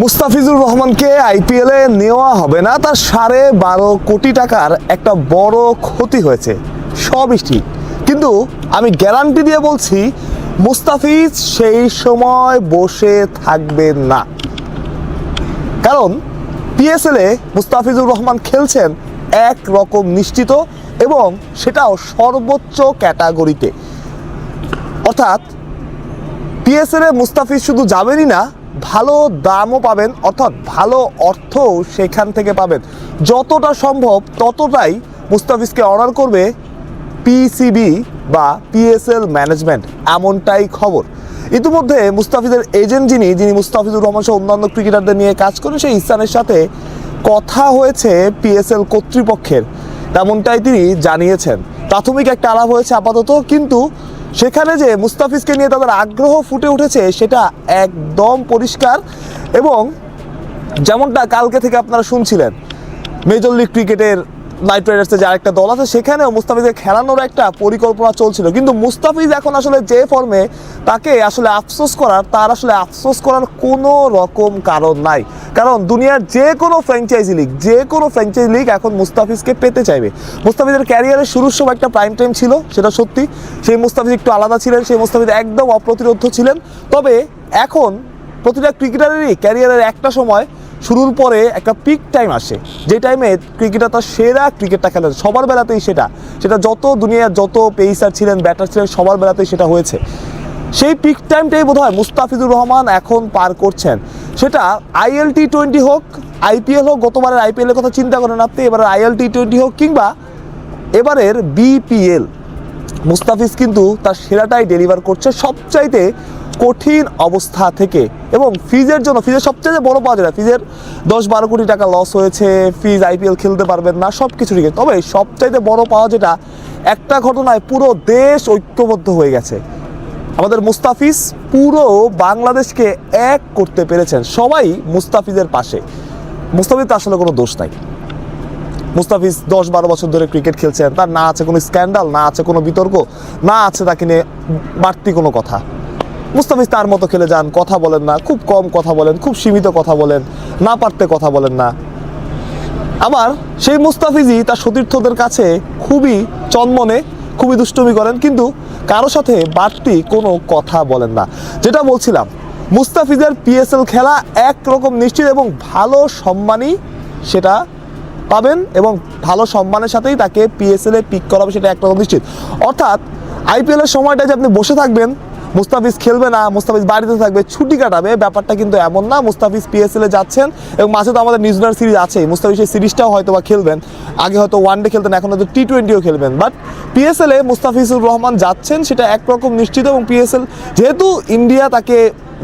মুস্তাফিজুর রহমানকে আইপিএলে নেওয়া হবে না। তার সাড়ে বারো কোটি টাকার একটা বড় ক্ষতি হয়েছে। সবই ঠিক। কিন্তু আমি গ্যারান্টি দিয়ে বলছি, মুস্তাফিজ সেই সময় বসে থাকবে না। কারণ পিএসএলে মুস্তাফিজুর রহমান খেলছেন এক রকম নিশ্চিত এবং সেটাও সর্বোচ্চ ক্যাটাগরিতে। অর্থাৎ পিএসএল মুস্তাফিজ শুধু যাবেনই না ভালো দামও পাবেন, অর্থাৎ ভালো অর্থও সেখান থেকে পাবেন। যতটা সম্ভব ততটাই মুস্তাফিজকে অর্ডার করবে পিসিবি বা পিএসএল ম্যানেজমেন্ট এমনটাই খবর। ইতিমধ্যে মুস্তাফিজের এজেন্ট যিনি যিনি মুস্তাফিজুর রহমান সহ অন্যান্য ক্রিকেটারদের নিয়ে কাজ করেন, সেই ইসানের সাথে কথা হয়েছে পিএসএল কর্তৃপক্ষের। তেমনটাই তিনি জানিয়েছেন। প্রাথমিক একটা আলাপ হয়েছে আপাতত, কিন্তু সেখানে যে মুস্তাফিজকে নিয়ে তাদের আগ্রহ ফুটে উঠেছে, সেটা একদম পরিষ্কার এবং যেমনটা কালকে থেকে আপনারা শুনছিলেন মেজর লিগ ক্রিকেটের নাইট রাইডার্সের যে আরেকটা দল আছে, সেখানেও মুস্তাফিজকে খেলানোর একটা পরিকল্পনা চলছিল। কিন্তু মুস্তাফিজ এখন আসলে যে ফর্মে তাকে আসলে আফসোস করার, তার আসলে আফসোস করার কোনো রকম কারণ নাই। কারণ দুনিয়ার যে কোনো ফ্র্যাঞ্চাইজি লিগ যে কোনো ফ্র্যাঞ্চাইজি লিগ এখন মুস্তাফিজকে পেতে চাইবে। মুস্তাফিজের ক্যারিয়ারের শুরুর সময় একটা প্রাইম টাইম ছিল, সেটা সত্যি। সেই মুস্তাফিজ একটু আলাদা ছিলেন, সেই মুস্তাফিজ একদম অপ্রতিরোধ ছিলেন। তবে এখন প্রতিটা ক্রিকেটারেরই ক্যারিয়ারের একটা সময় শুরুর পরে একটা পিক টাইম আসে। যে টাইমে ক্রিকেটার তার সেরা ক্রিকেটটা খেলেন, সবার বেলাতেই সেটা। সেটা যত দুনিয়ার যত পেসার ছিলেন ব্যাটার ছিলেন, সবার বেলাতেই সেটা হয়েছে। সেই পিক টাইমটাই বোধ হয় মুস্তাফিজুর রহমান এখন পার করছেন। সেটা আইএল টি টোয়েন্টি হোক আইপিএল হোক, গতবারের আইপিএলের কথা চিন্তা করেন আপনি, এবারের আইএল টি টোয়েন্টি হোক কিংবা এবারের বিপিএল মুস্তাফিজ কিন্তু তার সেরাটাই ডেলিভার করছে। সবচাইতে কঠিন অবস্থা থেকে এবং ফিজের জন্য ফিজের সবচেয়ে বড় না ফিজের দশ বারো কোটি টাকা লস হয়েছে ফিজ আইপিএল খেলতে পারবেন না সব কিছু ঠিক। তবে সবচাইতে বড় পাওয়া যেটা, একটা ঘটনায় পুরো দেশ ঐক্যবদ্ধ হয়ে গেছে। আমাদের মুস্তাফিজ পুরো বাংলাদেশকে এক করতে পেরেছেন, সবাই মুস্তাফিজের পাশে। মুস্তাফিজ আসলে কোনো দোষ নাই। মুস্তাফিজ দশ বারো বছর ধরে ক্রিকেট খেলছেন, তার না আছে কোনো স্ক্যান্ডাল না আছে কোনো বিতর্ক, না আছে তাকে নিয়ে বাড়তি কোনো কথা। মুস্তাফিজ তার মতো খেলে যান, কথা বলেন না। খুব কম কথা বলেন, খুব সীমিত কথা বলেন, না পারতে কথা বলেন না। আবার সেই মুস্তাফিজই তার সতীর্থদের কাছে খুবই চনমনে, খুবই দুষ্টুমি করেন, কিন্তু কারও সাথে বাড়তি কোনো কথা বলেন না। যেটা বলছিলাম, মুস্তাফিজের পিএসএল খেলা একরকম নিশ্চিত এবং ভালো সম্মানই সেটা পাবেন এবং ভালো সম্মানের সাথেই তাকে পিএসএল এ পিক করা হবে সেটা একরকম নিশ্চিত। অর্থাৎ আইপিএল এর সময়টা যে আপনি বসে থাকবেন মুস্তাফিজ খেলবে না, মুস্তাফিজ বাড়িতে থাকবে, ছুটি কাটাবে, ব্যাপারটা কিন্তু এমন না। মুস্তাফিজ পিএসএল এ যাচ্ছেন এবং মাঝে তো আমাদের নিউজিল্যান্ড সিরিজ আছেই। মুস্তাফিজ সেই সিরিজটাও হয়তো বা খেলবেন। আগে হয়তো ওয়ান ডে খেলতেন, এখন হয়তো টি টোয়েন্টিও খেলবেন। বাট পিএসএল এ মুস্তাফিজুর রহমান যাচ্ছেন, সেটা একরকম নিশ্চিত এবং পিএসএল যেহেতু ইন্ডিয়া তাকে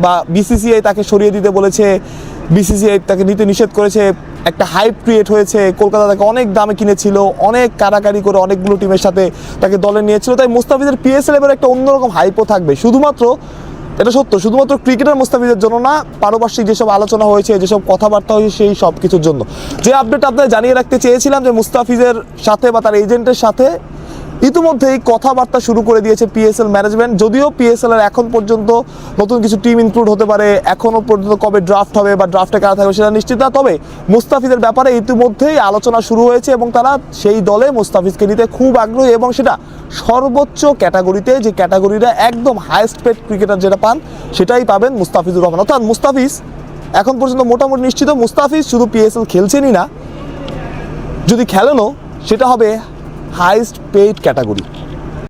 বা বিসিসিআই তাকে সরিয়ে দিতে বলেছে বিসিসিআই তাকে নিতে নিষেধ করেছে, একটা হাইপ ক্রিয়েট হয়েছে, কলকাতা তাকে অনেক দামে কিনেছিল, অনেক কারাকারি করে অনেকগুলো টিমের সাথে তাকে দলে নিয়েছিল, তাই মুস্তাফিজের পিএসএল এবার একটা অন্যরকম হাইপও থাকবে। শুধুমাত্র, এটা সত্য, শুধুমাত্র ক্রিকেটার মুস্তাফিজের জন্য না, পারপার্শ্বিক যেসব আলোচনা হয়েছে, যেসব কথাবার্তা হয়েছে, সেই সব কিছুর জন্য। যে আপডেট আপনাদের জানিয়ে রাখতে চেয়েছিলাম যে মুস্তাফিজের সাথে বা তার এজেন্টের সাথে ইতিমধ্যেই কথাবার্তা শুরু করে দিয়েছে পিএসএল ম্যানেজমেন্ট যদিও পিএসএল এর এখন পর্যন্ত নতুন কিছু টিম ইনক্লুড হতে পারে এখনও পর্যন্ত কবে ড্রাফট হবে বা ড্রাফটে কারা থাকবে সেটা নিশ্চিত না। তবে মুস্তাফিজের ব্যাপারে ইতিমধ্যেই আলোচনা শুরু হয়েছে এবং তারা সেই দলে মুস্তাফিজকে নিতে খুব আগ্রহী এবং সেটা সর্বোচ্চ ক্যাটাগরিতে যে ক্যাটাগরিটা একদম হাইয়েস্ট পেড ক্রিকেটার যেটা পান, সেটাই পাবেন মুস্তাফিজুর রহমান। অর্থাৎ মুস্তাফিজ এখন পর্যন্ত মোটামুটি নিশ্চিত, মুস্তাফিজ শুধু পিএসএল খেলছেনই না। যদি খেলেনও, সেটা হবে হাইস্ট পেইড ক্যাটাগরি